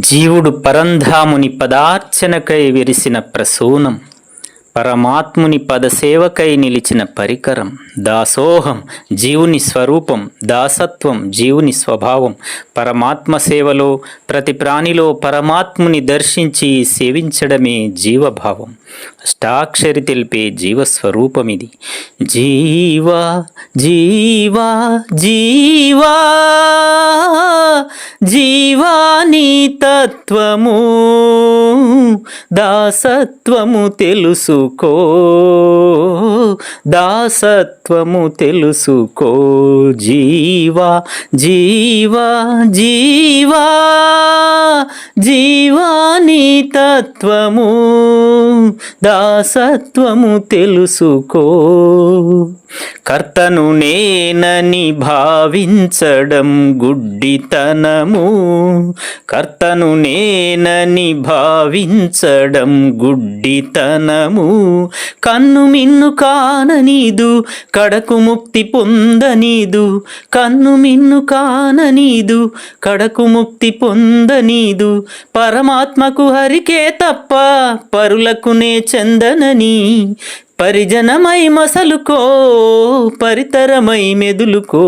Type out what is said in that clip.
జీవుడు పరంధాముని పదార్చనకై విరిసిన ప్రసూనం పరమాత్ముని పదసేవకై నిలిచిన పరికరం దాసోహం జీవుని స్వరూపం దాసత్వం జీవుని స్వభావం పరమాత్మ సేవలో ప్రతి ప్రాణిలో పరమాత్ముని దర్శించి సేవించడమే జీవభావం. అష్టాక్షరి తెలిపే జీవస్వరూపం ఇది జీవా జీవా జీవా. జీవాని తత్వము దాసత్వము తెలుసుకో దాసత్వము తెలుసుకో. జీవా జీవా జీవా జీవాని తత్వము దాసత్వము తెలుసుకో. కర్తను నేనని భావించడం గుడ్డితనము. కర్తను నేనని భావించడం గుడ్డితనము. కన్ను మిన్ను కాననీదు కడకు ముక్తి పొందనీదు. కన్ను మిన్ను కాననీదు కడకు ముక్తి పొందనీదు. పరమాత్మకు హరికే తప్ప పరులకునే చందనని. పరిజనమై మసలుకో పరితరమై మెదులుకో.